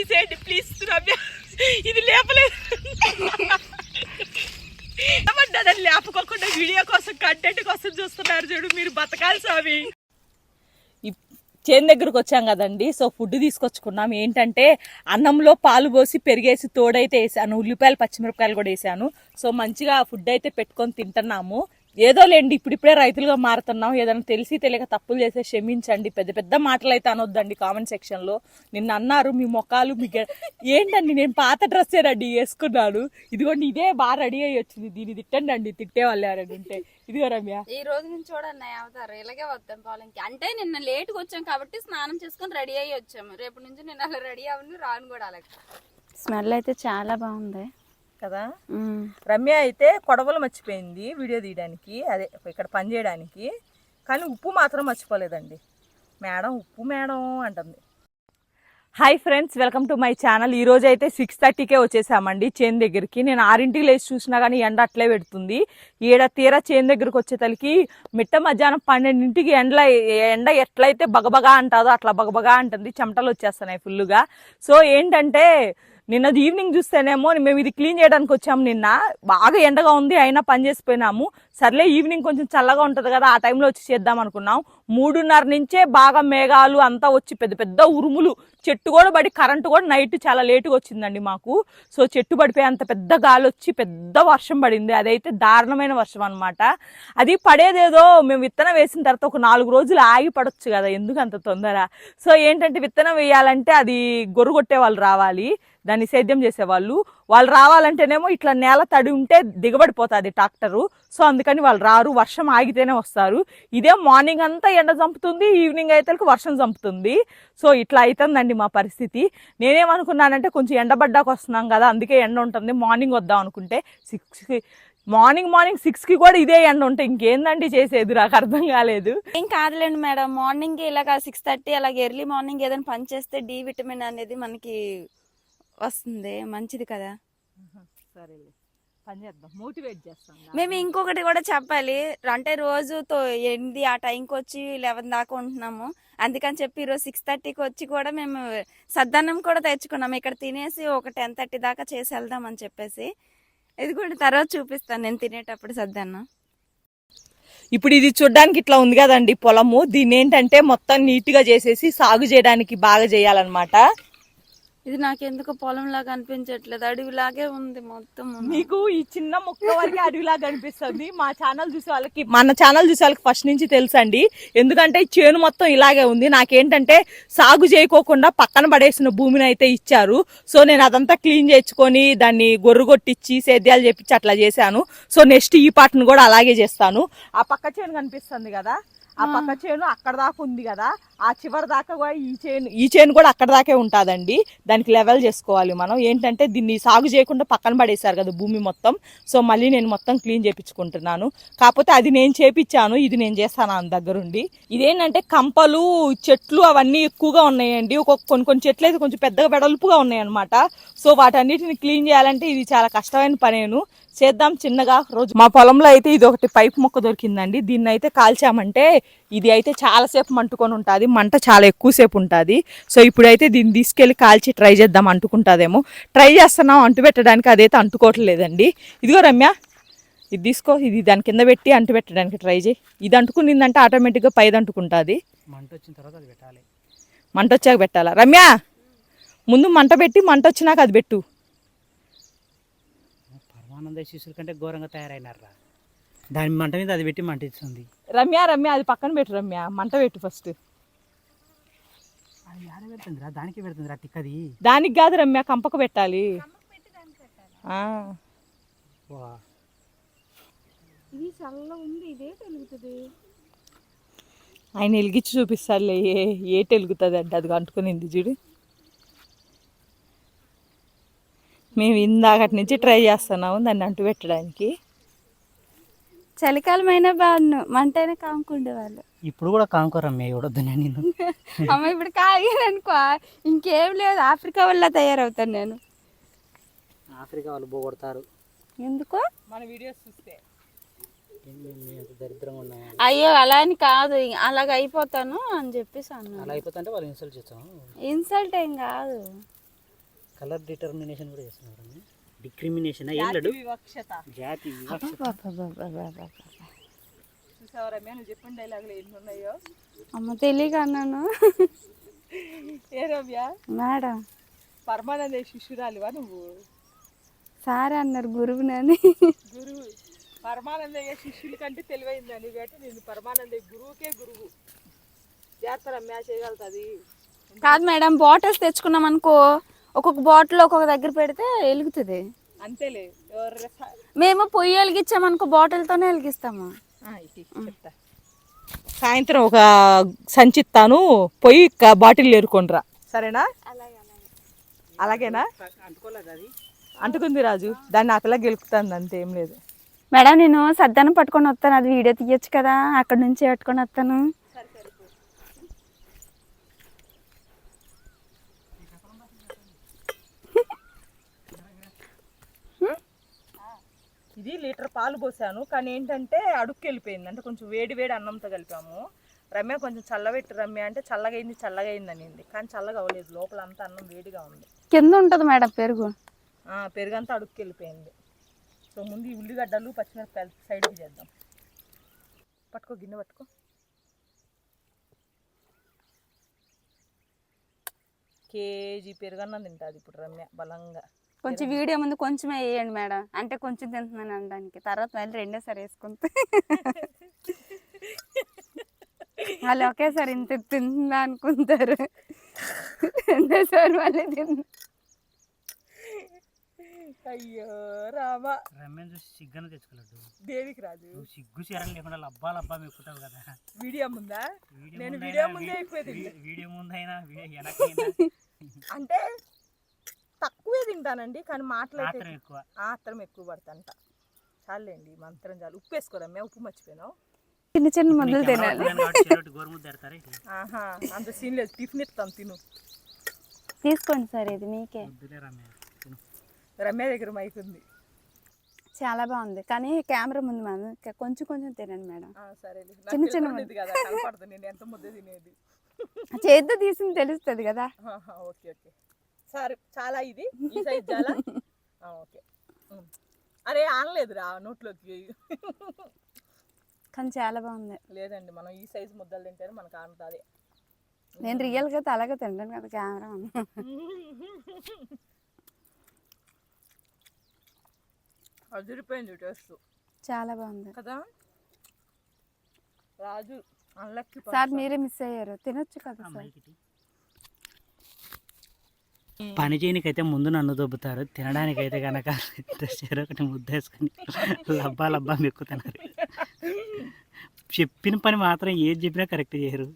తీసేయండి ప్లీజ్ రమ్య ఇది లేపలేదు. ఏమన్నాడని లేపకోకుండా వీడియో కోసం కంటెంట్ కోసం చూస్తున్నారు చూడు మీరు బతకాలి స్వామి. చేను దగ్గరకు వచ్చాం కదండి సో ఫుడ్ తీసుకొచ్చుకున్నాం. ఏంటంటే అన్నంలో పాలు పోసి పెరిగేసి తోడైతే వేసాను ఉల్లిపాయలు పచ్చిమిరపకాయలు కూడా వేసాను. సో మంచిగా ఫుడ్ అయితే పెట్టుకొని తింటున్నాము. ఏదో లేండి ఇప్పుడిప్పుడే రైతులుగా మారుతున్నాం. ఏదైనా తెలిసి తెలియక తప్పులు చేస్తే క్షమించండి. పెద్ద పెద్ద మాటలు అయితే అనొద్దండి కామెంట్ సెక్షన్లో. నిన్న అన్నారు మీ మొఖాలు మీ ఏంటండి నేను పాత డ్రెస్ రెడీ వేసుకున్నాను ఇదిగోండి ఇదే బాగా రెడీ అయ్యి వచ్చింది. దీన్ని తిట్టండి అండి తిట్టే వాళ్ళు ఉంటే. ఇదిగో రమ్య. ఈ రోజు నుంచి చూడండి అవతారు. ఇలాగే వద్దాం పొలంకి. అంటే నిన్న లేట్గా వచ్చాం కాబట్టి స్నానం చేసుకొని రెడీ అయ్యి వచ్చాము. రేపు నుంచి నేను అలా రెడీ అవ్వను రాను కూడా అలాగే. స్మెల్ అయితే చాలా బాగుంది. కదా? రమ్య అయితే కొడవలు మర్చిపోయింది వీడియో తీయడానికి. అదే ఇక్కడ పని చేయడానికి. కానీ ఉప్పు మాత్రం మర్చిపోలేదండి. మేడం ఉప్పు మేడం అంటుంది. Hi friends welcome to my channel ఈ రోజు అయితే సిక్స్ థర్టీకే వచ్చేసామండి చేను దగ్గరికి. నేను ఆరింటికి లేచి చూసినా కానీ ఎండ అట్లే పెడుతుంది. ఈడ తీరా చేను దగ్గరికి వచ్చేతలకి మిట్ట మధ్యాహ్నం పన్నెండింటికి ఎండల ఎండ ఎట్లయితే బగబగా అంటాదో అట్లా బగబగా అంటుంది. చెమటలు వచ్చేస్తున్నాయి ఫుల్గా సో ఏంటంటే నిన్న ఈవినింగ్ చూస్తేనేమో మేము ఇది క్లీన్ చేయడానికి వచ్చాము నిన్న. బాగా ఎండగా ఉంది అయినా పని చేసిపోయినాము సర్లే ఈవినింగ్ కొంచెం చల్లగా ఉంటుంది కదా ఆ టైంలో వచ్చి చేద్దాం అనుకున్నాం. మూడున్నర నుంచే బాగా మేఘాలు అంతా వచ్చి పెద్ద పెద్ద ఉరుములు. చెట్టు కూడా పడి కరెంటు కూడా నైట్ చాలా లేటుగా వచ్చిందండి మాకు. సో చెట్టు పడిపోయి అంత పెద్ద గాలి వచ్చి పెద్ద వర్షం పడింది. అదైతే దారుణమైన వర్షం అన్నమాట. అది పడేదేదో మేము విత్తనం వేసిన తర్వాత ఒక నాలుగు రోజులు ఆగి పడొచ్చు కదా ఎందుకు అంత తొందర? సో ఏంటంటే విత్తనం వేయాలంటే అది గొర్రు కొట్టే వాళ్ళు రావాలి. దాన్ని సేద్యం చేసేవాళ్ళు. వాళ్ళు రావాలంటేనేమో ఇట్లా నేల తడి ఉంటే దిగబడిపోతుంది ట్రాక్టరు. సో అందుకని వాళ్ళు రారు వర్షం ఆగితేనే వస్తారు. ఇదే మార్నింగ్ అంతా ఎండ చంపుతుంది ఈవినింగ్ అయితే వర్షం చంపుతుంది. సో ఇట్లా అవుతుందండి మా పరిస్థితి. నేనేమనుకున్నానంటే కొంచెం ఎండబడ్డాక వస్తున్నాం కదా అందుకే ఎండ ఉంటుంది. మార్నింగ్ వద్దాం అనుకుంటే సిక్స్కి మార్నింగ్ మార్నింగ్ సిక్స్కి కూడా ఇదే ఎండ ఉంటే ఇంకేందండి చేసేది? నాకు అర్థం కాలేదు. ఏం కాదులేండి మేడం. మార్నింగ్ ఇలాగ సిక్స్ థర్టీ అలాగే ఎర్లీ మార్నింగ్ ఏదైనా పని చేస్తే డి విటమిన్ అనేది మనకి వస్తుంది. మంచిది కదా. సరే పని చేద్దాం. మోటివేట్ చేస్తాం మేము ఇంకొకటి కూడా చెప్పాలి. అంటే రోజు తో ఎనిమిది ఆ టైంకి వచ్చి లెవెన్ దాకా ఉంటున్నాము. అందుకని చెప్పి ఈరోజు సిక్స్ థర్టీకి వచ్చి కూడా మేము సద్దన్నం కూడా తెచ్చుకున్నాము. ఇక్కడ తినేసి ఒక టెన్ థర్టీ దాకా చేసి వెళ్దాం అని చెప్పేసి. ఇది కూడా తర్వాత చూపిస్తాను. నేను తినేటప్పుడు సద్దన్నం. ఇప్పుడు ఇది చూడడానికి ఇట్లా ఉంది కదండి పొలము. దీన్ని ఏంటంటే మొత్తం నీట్గా చేసేసి సాగు చేయడానికి బాగా చేయాలన్నమాట. ఇది నాకు ఎందుకు పొలం లాగా అనిపించట్లేదు. అడవిలాగే ఉంది మొత్తం. మీకు ఈ చిన్న మొక్క వరకే అడవిలాగా అనిపిస్తుంది. మా ఛానల్ చూసే వాళ్ళకి మన ఛానల్ చూసే వాళ్ళకి ఫస్ట్ నుంచి తెలుసండి. ఎందుకంటే చేను మొత్తం ఇలాగే ఉంది. నాకేంటంటే సాగు చేయకోకుండా పక్కన పడేసిన భూమిని అయితే ఇచ్చారు. సో నేను అదంతా క్లీన్ చేసుకొని దాన్ని గొర్రు కొట్టించి సేద్యాలు చేపించి అట్లా చేశాను. సో నెక్స్ట్ ఈ పాటను కూడా అలాగే చేస్తాను. ఆ పక్క చేను కనిపిస్తుంది కదా? ఆ పక్క చేను అక్కడ దాకా ఉంది కదా ఆ చివరి దాకా కూడా ఈ చేను ఈ చేను కూడా అక్కడ దాకే ఉంటుందండి. దానికి లెవెల్ చేసుకోవాలి మనం. ఏంటంటే దీన్ని సాగు చేయకుండా పక్కన పడేశారు కదా భూమి మొత్తం. సో మళ్ళీ నేను మొత్తం క్లీన్ చేపించుకుంటున్నాను. కాకపోతే అది నేను చేపించాను ఇది నేను చేస్తాను ఆయన దగ్గరుండి. ఇదేంటంటే కంపలు చెట్లు అవన్నీ ఎక్కువగా ఉన్నాయండి. ఒక్కొక్క కొన్ని కొన్ని చెట్లు అయితే కొంచెం పెద్దగా వెడల్పుగా ఉన్నాయి అనమాట సో వాటన్నిటిని క్లీన్ చేయాలంటే ఇది చాలా కష్టమైన పనేను. చేద్దాం చిన్నగా రోజు. మా పొలంలో అయితే ఇది ఒకటి పైప్ మొక్క దొరికిందండి. దీన్ని అయితే కాల్చామంటే ఇది అయితే చాలాసేపు మంటుకొని ఉంటుంది. మంట చాలా ఎక్కువసేపు ఉంటుంది. సో ఇప్పుడైతే దీన్ని తీసుకెళ్ళి కాల్చి ట్రై చేద్దాం అంటుకుంటుందేమో. ట్రై చేస్తున్నాం అంటు పెట్టడానికి అదైతే అంటుకోవట్లేదండి. ఇదిగో రమ్య ఇది తీసుకో ఇది దాని కింద పెట్టి అంటు పెట్టడానికి ట్రై చేయి. ఇది అంటుకునిందంటే ఆటోమేటిక్గా పైది అంటుకుంటుంది. మంట వచ్చిన తర్వాత అది పెట్టాలి. మంట వచ్చాక పెట్టాలా? రమ్య ముందు మంట పెట్టి మంట వచ్చినాక అది పెట్టు. పరమానంద శిశుల కంటే ఘోరంగా తయారైనారా దాని మంట మీద అది పెట్టి మంట ఇస్తుంది రమ్య రమ్య అది పక్కన పెట్టు రమ్య. మంట పెట్టు ఫస్ట్ అది ఆడ పెడుతుందిరా? దానికి పెడుతుందిరా టిక్కది దానికి కాదు రమ్య కంపకు పెట్టాలి. ఆ. వా. ఇది చల్ల ఉంది ఇదే తెలుగుతుంది. ఆయన వెలిగించి చూపిస్తాడులే ఏ ఏటి వెలుగుతుంది అంటే అది అంటుకునింది చూడు. మేము ఇందాకటి నుంచి ట్రై చేస్తున్నాము దాన్ని అంటు పెట్టడానికి. చలికాలమైన బాగున్నాను మంటైనా కాముకుండే వాళ్ళు. ఇప్పుడు కూడా కానుకోరమ్మే ఎవడొద్దు నేను. అమ్మ ఇప్పుడు కాగాననుకో ఇంకేం లేదు ఆఫ్రికా వల్ల తయారవుతాను నేను. ఆఫ్రికా వాళ్ళు పోగొడతారు. ఎందుకు? మన వీడియోస్ చూస్తే. ఎంత దరిద్రంగా ఉన్నాయా. అయ్యో అలా అని కాదు అలాగ అయిపోతాను అని చెప్పేసి అన్నాను అలా అయిపోతుంటే వాళ్ళు ఇన్సల్ట్ చేస్తాం. ఇన్సల్ట్ ఏం కాదు. కలర్ డిటర్మినేషన్ కూడా చేస్తున్నారు డిక్రిమినేషన్ ఏం లేడు జాతి అమ్మ తెలియక అన్నాను. ఏ రమ్య? మేడం. పరమానంద శిష్యురాలివా నువ్వు? సార్ అన్నారు గురువునని గురువు. పరమానందయ్య శిష్యుల కంటే తెలివైందని కాబట్టి నేను పరమానందయ్య గురువుకే గురువు. చేస్తారా మ్యాచ్ చేయగలుగుతుంది. కాదు మేడం బాటిల్స్ తెచ్చుకున్నాం అనుకో ఒక్కొక్క బాటిల్ ఒక్కొక్క దగ్గర పెడితే వెలుగుతుంది. అంతేలే మేము పొయ్యి వెలిగించామనుకో బాటిల్తోనే వెలిగిస్తాము. సాయంత్రం ఒక సంచిత్తాను పోయి బాటిల్ ఏరుకొనిరా సరేనా? అలాగేనా? అంటుకుంది రాజు దాన్ని ఆ పిల్ల గెలుపుతుంది అంతే ఏం లేదు. మేడం నేను సద్దానం పట్టుకొని వస్తాను అది వీడియో తీయొచ్చు కదా అక్కడ నుంచి పట్టుకొని వస్తాను. ఇది లీటర్ పాలు పోసాను. కానీ ఏంటంటే అడుక్కి వెళ్ళిపోయింది. అంటే కొంచెం వేడి వేడి అన్నంతో కలిపాము. రమ్య కొంచెం చల్లబెట్టు రమ్య అంటే చల్లగైంది చల్లగైంది అనింది. కానీ చల్లగా అవ్వలేదు. లోపల అంతా అన్నం వేడిగా ఉంది. కింద ఉంటుంది మేడం పెరుగు. ఆ, పెరుగంతా అడుక్కి వెళ్ళిపోయింది. సో ముందు ఈ ఉల్లిగడ్డలు పచ్చిమిరపకాయలు సైడ్కి చేద్దాం. పట్టుకో గిన్నె పట్టుకో. కేజీ పెరుగన్నం తింటుంది ఇప్పుడు రమ్య బలంగా. కొంచెం వీడియో ముందు కొంచెమే వేయండి మేడం. అంటే కొంచెం తింటున్నాను అనడానికి. తర్వాత మళ్ళీ రెండోసారి వేసుకుంటే. వాళ్ళు ఒకేసారి ఇంత తిందా అనుకుంటారు. రెండోసారి మళ్ళీ తిందా అయ్యో రామా. రమ్యం చూసి సిగ్గన తెచ్చుకోలేదు దేవికి రాజు నువ్వు సిగ్గు చీరలు లేకుండా లబ్బా లబ్బా మెక్కుతావు కదా. వీడియో ముందా? వీడియో నేను వీడియో ముందే. వీడియో ముందైనా వీడియో వెనకైనా. అంటే తక్కువే తింటానండి కానీ మాటలు అయితే మాత్రం ఎక్కువ. ఆత్రం ఎక్కువ పడతాంట చాలండి మంత్రం చాలు. ఉప్పు వేసుకోరమ్మే ఉప్పు మర్చిపోయినావు చిన్న చిన్న ఎవరో తినాలి? ఆహా అంత సీన్ లేదు. టిఫిన్ ఇస్తాం తిను. తీసుకోండి సార్ ఇది మీకే. రమ్య దగ్గర మైక్ ఉంది. చాలా బాగుంది కానీ కెమెరా ముందు మనం కొంచెం కొంచెం తినండి మేడం. చిన్న చిన్న నేను ఎంత ముద్ద తినేది. చేద్దు తీసింది తెలుస్తుంది కదా. ఆహా, ఓకే ఓకే. సరే చాలా ఇది. ఈ సైజ్ చాలా. ఆ, ఓకే. అరే ఆనలేదురా నోట్లోకి. కానీ చాలా బాగుంది. లేదండి మనం ఈ సైజ్ ముద్దలు తింటేనే మనకు ఆనుతుంది నేను రియల్గా అయితే అలాగే తింటాను కదా కెమెరా అదిరిపోయింది టేస్ట్. చాలా బాగుంది. కదా? రాజు అన్లక్కి సార్ మీరే మిస్ అయ్యారు. తినొచ్చు కదా సార్. పని చేయనికైతే ముందు నన్ను దొబ్బుతారు తినడానికైతే కనుక చెరొకటి ముద్ద వేసుకొని లబ్బా లబ్బా మెక్కుతున్నారు. చెప్పిన పని మాత్రం ఏది చెప్పినా కరెక్ట్ చేయరు.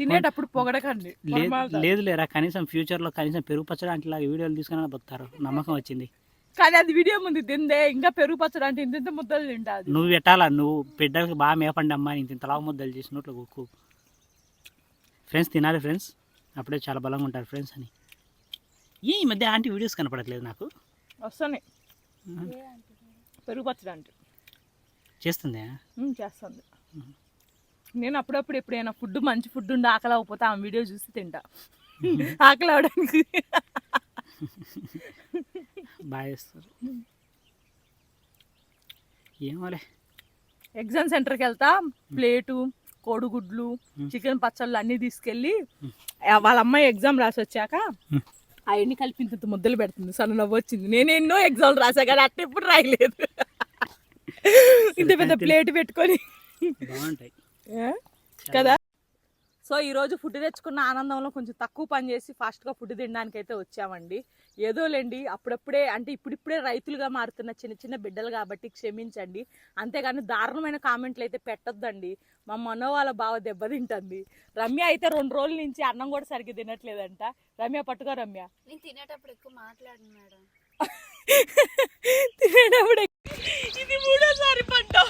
తినేటప్పుడు పొగడకండి లేదు లేదు లేరా కనీసం ఫ్యూచర్లో కనీసం పెరుగు పచ్చడి అంటే వీడియోలు తీసుకుని బతుకుతారు నమ్మకం వచ్చింది. కానీ అది వీడియో ముందు తిందే ఇంకా పెరుగు పచ్చడి అంటే ఇంత ఇంత ముద్దలు తింటాది నువ్వు పెట్టాలా నువ్వు బిడ్డలకు బాగా మేపండి అమ్మా ఇంత ఇంతలా ముద్దలు చేసినట్లు కుక్కు. ఫ్రెండ్స్ తినాలి ఫ్రెండ్స్ అప్పుడే చాలా బలంగా ఉంటారు ఫ్రెండ్స్ అని. ఏ ఈ మధ్య ఆంటీ వీడియోస్ కనపడట్లేదు నాకు. వస్తున్నాయి. పెరుగు పచ్చడి అంటే చేస్తుందా? చేస్తుంది. నేను అప్పుడప్పుడు ఎప్పుడైనా ఫుడ్ మంచి ఫుడ్ ఉండి ఆకలి అవ్వకపోతే ఆ వీడియో చూసి తింటా. ఆకలి అవడానికి బాగా చేస్తారు. ఏమోలే. ఎగ్జామ్ సెంటర్కి వెళ్తా ప్లేటు కోడిగుడ్లు చికెన్ పచ్చళ్ళు అన్నీ తీసుకెళ్ళి వాళ్ళ అమ్మాయి ఎగ్జామ్ రాసి వచ్చాక అవన్నీ కలిపి ఇంత ముద్దలు పెడుతుంది. సన్న నవ్వు వచ్చింది. నేను ఎన్నో ఎగ్జామ్లు రాసా కానీ అట్ట ఎప్పుడు రాయలేదు. ఇంత పెద్ద ప్లేట్ పెట్టుకొని. బాగుంటాయి? కదా? సో ఈరోజు ఫుడ్ తెచ్చుకున్న ఆనందంలో కొంచెం తక్కువ పని చేసి ఫాస్ట్గా ఫుడ్ తినడానికి అయితే వచ్చామండి. ఏదోలేండి అప్పుడప్పుడే అంటే ఇప్పుడిప్పుడే రైతులుగా మారుతున్న చిన్న చిన్న బిడ్డలు కాబట్టి క్షమించండి. అంతేగాని దారుణమైన కామెంట్లు అయితే పెట్టొద్దండి. మా మనోవాళ్ళ బావ దెబ్బతింటుంది రమ్య అయితే రెండు రోజుల నుంచి అన్నం కూడా సరిగ్గా తినట్లేదంట. రమ్య పట్టుకో రమ్య. నేను తినేటప్పుడు ఎక్కువ మాట్లాడను మేడం. తినేటప్పుడు ఇది పడ్డాం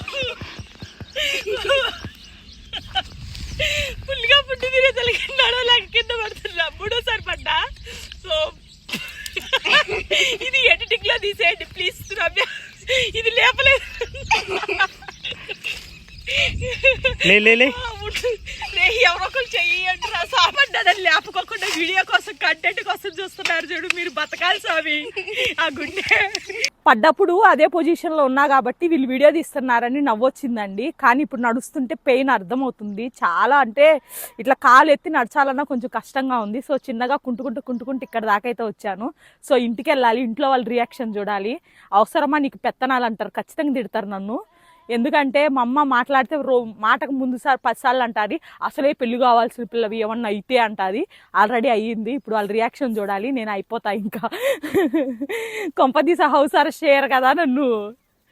ఫుల్గా పుట్టి తినే తలకిన్నాడో లేక కింద పడుతున్నా మూడోసారి పడ్డా సో ఇది ఎడిటింగ్లో తీసేయండి ప్లీజ్ రమ్య ఇది లేపలేదు లే లేపకోకుండా వీడియో కోసం కంటెంట్ కోసం చూస్తున్నారు చూడు మీరు బతకాలి స్వామి. ఆ గుండె. పడ్డప్పుడు అదే పొజిషన్లో ఉన్నా కాబట్టి వీళ్ళు వీడియో తీస్తున్నారని నవ్వొచ్చిందండి. కానీ ఇప్పుడు నడుస్తుంటే పెయిన్ అర్థమవుతుంది. చాలా అంటే ఇట్లా కాలు ఎత్తి నడచాలన్నా కొంచెం కష్టంగా ఉంది. సో చిన్నగా కుంటుకుంటూ కుంటుకుంటూ ఇక్కడ దాకా అయితే వచ్చాను. సో ఇంటికి వెళ్ళాలి ఇంట్లో వాళ్ళ రియాక్షన్ చూడాలి. అవసరమా నీకు పెత్తనాలు అంటారు. ఖచ్చితంగా తిడతారు నన్ను. ఎందుకంటే మా అమ్మ మాట్లాడితే రో మాటకు ముందు సార్ పదిసార్లు అంటారు అసలే పెళ్ళి కావాల్సిన పిల్లవి ఏమన్నా అయితే అంటాది. ఆల్రెడీ అయ్యింది ఇప్పుడు వాళ్ళ రియాక్షన్ చూడాలి నేను అయిపోతా ఇంకా. కొంపదీస హౌస్ అరెస్ట్ చేయరు కదా నన్ను.